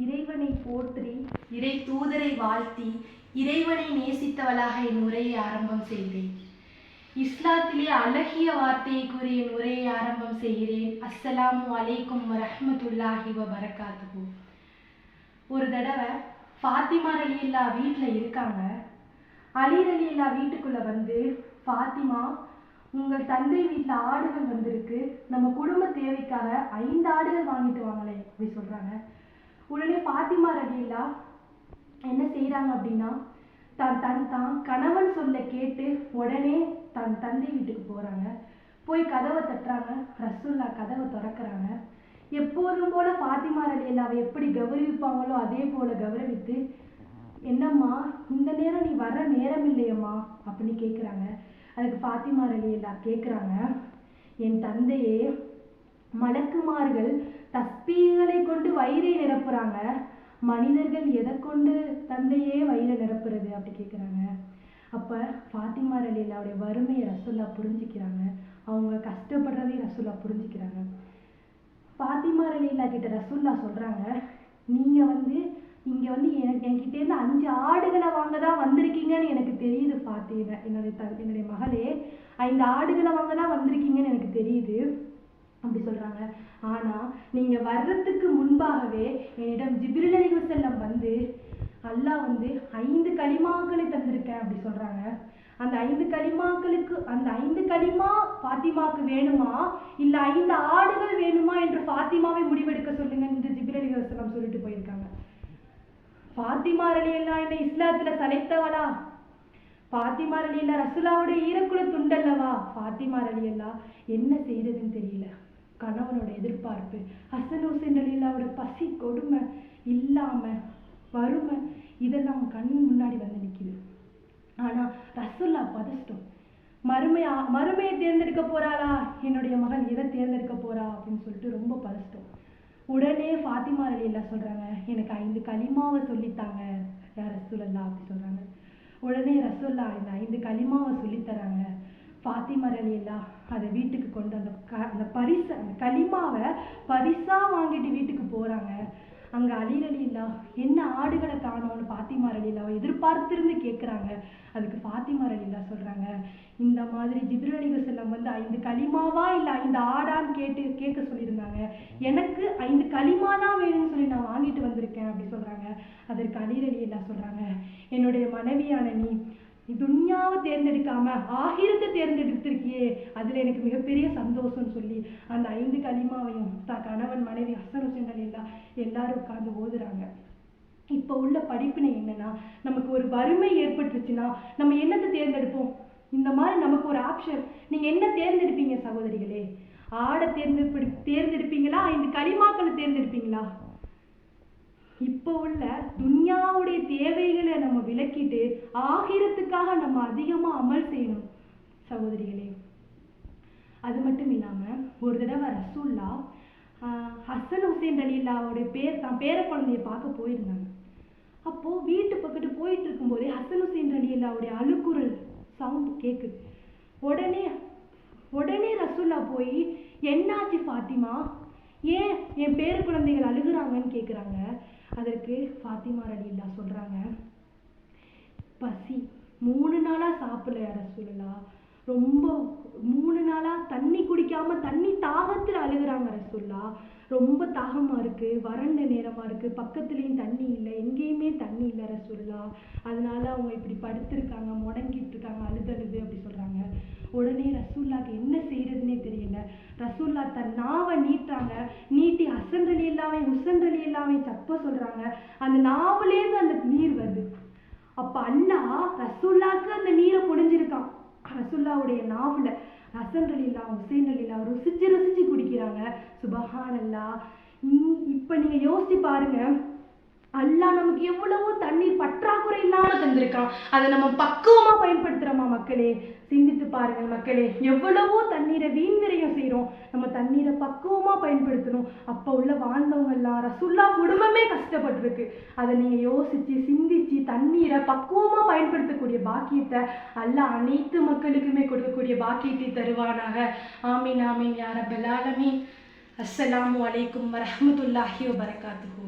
இறைவனை போற்றி இறை தூதரை வாழ்த்தி இறைவனை நேசித்தவளாக என் உரையை ஆரம்பம் செய்தேன். இஸ்லாத்திலே அழகிய வார்த்தையை கூறி என் உரையை ஆரம்பம் செய்கிறேன். அஸ்ஸலாமு அலைக்கும் வரஹ்மத்துல்லாஹி வ ஒரு தடவை ஃபாத்திமா ரலியல்லா வீட்டில் இருக்காங்க. அலி ரலியல்லா வீட்டுக்குள்ளே வந்து ஃபாத்திமா உங்கள் தந்தை வீட்டில் ஆடுகள் வந்திருக்கு. நம்ம குடும்ப தேவைக்காக ஐந்து ஆடுகள் வாங்கிட்டு வாங்களேன். அப்படி சொல்கிறாங்க உடனே பாத்திமா ரலியல்லா என்ன செய்கிறாங்க அப்படின்னா தன் தன் தான் கணவன் சொல்ல கேட்டு உடனே தன் தந்தை வீட்டுக்கு போகிறாங்க போய் கதவை தட்டுறாங்க. ரசுல்லா கதவை திறக்கறாங்க. எப்போதும் போல ஃபாத்திமா ரலியல்லாவை எப்படி கௌரவிப்பாங்களோ அதே போல கௌரவித்து என்னம்மா இந்த நேரம் நீ வர நேரம் இல்லையம்மா அப்படின்னு கேட்குறாங்க அதுக்கு பாத்திமா ரலியல்லா கேட்குறாங்க என் தந்தையே மலக்குமார்கள் தஸ்பீகளை கொண்டு வயிறை நிரப்புறாங்க. மனிதர்கள் எதை கொண்டு தந்தையே வயிறை நிரப்புறது அப்படி கேட்குறாங்க அப்போ ஃபாத்திமா ரலியல்லாவுடைய வறுமையை ரசுல்லா புரிஞ்சுக்கிறாங்க. அவங்க கஷ்டப்படுறதையும் ரசுல்லா புரிஞ்சுக்கிறாங்க. ஃபாத்திமா ரலியல்லா கிட்ட ரசுல்லா சொல்கிறாங்க நீங்கள் வந்து இங்கே வந்து எனக்கு என்கிட்டேருந்து அஞ்சு ஆடுகளை வாங்க தான் வந்திருக்கீங்கன்னு எனக்கு தெரியுது பார்த்தீங்க என்னுடைய த என்னுடைய மகளே. ஐந்து ஆடுகளை வாங்க தான் வந்திருக்கீங்கன்னு எனக்கு தெரியுது. அப்படி சொல்றாங்க. ஆனா நீங்க வர்றதுக்கு முன்பாகவே என்னிடம் ஜிப்ரில் செல்லம் வந்து அல்லாஹ் வந்து ஐந்து கலிமாக்களை தந்திருக்கேன் அப்படி சொல்றாங்க. அந்த ஐந்து கலிமாக்களுக்கு அந்த ஐந்து கலிமா ஃபாத்திமாக்கு வேணுமா? இல்ல ஐந்து ஆடுகள் வேணுமா என்று ஃபாத்திமாவை முடிவெடுக்க சொல்லுங்க என்று ஜிப்ரில் அலி வஸல்லம் சொல்லிட்டு போயிருக்காங்க. ஃபாத்திமா ரலியல்லாஹு என்ன இஸ்லாத்துல சலைத்தவளா ஃபாத்திமா ரலியல்லா ரசுலாவுடைய ஈரக்குல துண்டல்லவா? ஃபாத்திமா ரலியல்லா என்ன செய்ததுன்னு தெரியல. கணவனோட எதிர்பார்ப்பு. ஹசன் ஹுசைன் பசி கொடுமை இல்லாம வறுமை இதெல்லாம் கண் முன்னாடி வந்து நிக்குது. ஆனா ரசுல்லா பதஷ்டம் மறுமையா மறுமையை தேர்ந்தெடுக்க போறாளா? என்னுடைய மகள் எதை தேர்ந்தெடுக்க போறா? அப்படின்னு சொல்லிட்டு ரொம்ப பதஷ்டம் உடனே ஃபாத்திமா ரலியல்லா சொல்றாங்க எனக்கு ஐந்து கலிமாவை சொல்லித்தாங்க. யார் ரசூலல்லா அப்படி சொல்றாங்க? உடனே ரசூல்லா இந்த ஃபாத்திமா ரலியல்லா அதை வீட்டுக்கு கொண்டு அந்த க அந்த பரிசு அந்த களிமாவை பரிசாக வாங்கிட்டு வீட்டுக்கு போகிறாங்க அங்கே அலி ரலியல்லா என்ன ஆடுகளை காணோம்னு ஃபாத்திமா ரலியல்லாவை எதிர்பார்த்திருந்து கேட்குறாங்க அதுக்கு ஃபாத்திமா ரலியல்லா சொல்கிறாங்க இந்த மாதிரி ஜிப்ரீல் செல்லம் வந்து ஐந்து களிமாவா இல்லை ஐந்து ஆடான்னு கேட்டு கேட்க சொல்லியிருந்தாங்க. எனக்கு ஐந்து களிமா தான் வேணும்னு சொல்லி நான் வாங்கிட்டு வந்திருக்கேன் அப்படி சொல்கிறாங்க அதற்கு அலி ரலியல்லா சொல்கிறாங்க என்னுடைய மனைவியான நீ துன்யாவை தேர்ந்தெடுக்காம ஆகிரத்தை தேர்ந்தெடுத்திருக்கியே. அதுல எனக்கு மிகப்பெரிய சந்தோஷம்னு சொல்லி அந்த ஐந்து கலிமாவையும் தான் கணவன் மனைவி ஹசன் ஹுசைன் எல்லாம் எல்லாரும் உட்கார்ந்து ஓதுறாங்க. இப்போ உள்ள படிப்பினை என்னன்னா நமக்கு ஒரு வறுமை ஏற்பட்டுருச்சுன்னா நம்ம என்னத்தை தேர்ந்தெடுப்போம்? இந்த மாதிரி நமக்கு ஒரு ஆப்ஷன் நீங்க என்ன தேர்ந்தெடுப்பீங்க சகோதரிகளே? ஆடை தேர்ந்தெடுப்பு தேர்ந்தெடுப்பீங்களா? ஐந்து களிமாக்களை தேர்ந்தெடுப்பீங்களா? இப்போ உள்ள துன்யாவுடைய தேவைகளை நம்ம ஆகிரத்துக்காக நம்ம அதிகமாக அமல் செய்யணும் சகோதரிகளே. அது மட்டும் இல்லாமல் ஒரு தடவை ரசூல்லா ஹசன் ஹுசேன் அலில்லாவோடைய பேர் தான் பேர குழந்தைய பார்க்க போயிருந்தாங்க. அப்போது வீட்டு பக்கத்து போயிட்டு இருக்கும்போதே ஹசன் ஹுசேன் அலில்லாவுடைய அழுக்குரல் சவுண்ட் கேட்குது உடனே உடனே ரசூல்லா போய் என்னாச்சு ஃபாத்திமா? ஏன் என் பேர குழந்தைகள் அழுகுறாங்கன்னு கேட்குறாங்க அதற்கு ஃபாத்திமா ரலில்லா சொல்கிறாங்க பசி. மூணு நாளாக சாப்பிடல ரசூலுல்லா? ரொம்ப மூணு நாளாக தண்ணி குடிக்காம தண்ணி தாகத்தில் அழுகுறாங்க ரசூல்லா ரொம்ப தாகமாக இருக்குது வறண்ட நேரமாக இருக்குது பக்கத்துலேயும் தண்ணி இல்லை எங்கேயுமே தண்ணி இல்லை ரசூல்லா அதனால அவங்க இப்படி படுத்திருக்காங்க முடங்கிட்டு இருக்காங்க அழுதழுது அப்படி சொல்கிறாங்க உடனே ரசூல்லாக்கு என்ன செய்யறதுன்னே தெரியல. ரசூல்லா தன் நாவை நீட்டாங்க நீட்டி அசன்றலி இல்லாமல் உசன்றலி இல்லாமல் தப்ப சொல்கிறாங்க அந்த நாவிலேருந்து அந்த நீர் வருது. அப்ப அண்ணா ரசுல்லாக்கு அந்த நீரை பொடிஞ்சிருக்கான். ரசுல்லாவுடைய நாவில் ஹசன் ரலீலா ஹுசைன் ரலீலா ருசிச்சு ருசிச்சு குடிக்கிறாங்க. சுபஹானல்லா. இப்போ நீங்கள் யோசிச்சு பாருங்கள் அல்லாஹ் நமக்கு எவ்வளவோ தண்ணீர் பற்றாக்குறை இல்லாமல் தந்திருக்கான் அதை நம்ம பக்குவமாக பயன்படுத்துகிறோமா மக்களே? சிந்தித்து பாருங்கள் மக்களே. எவ்வளவோ தண்ணீரை வீண் செய்கிறோம் நம்ம தண்ணீரை பக்குவமாக பயன்படுத்தணும். அப்போ உள்ள வாழ்ந்தவங்க எல்லாம் ரசுல்லா குடும்பமே கஷ்டப்பட்டிருக்கு. அதை நீங்கள் யோசித்து சிந்தித்து தண்ணீரை பக்குவமாக பயன்படுத்தக்கூடிய பாக்கியத்தை அல்லாஹ் அனைத்து மக்களுக்குமே கொடுக்கக்கூடிய பாக்கியத்தை தருவானாக. ஆமீன் ஆமீன் யா ரப்பல் ஆலமீன். அஸ்ஸலாமு அலைக்கும் வரமத்துல்லாஹி வபரகாத்துஹு.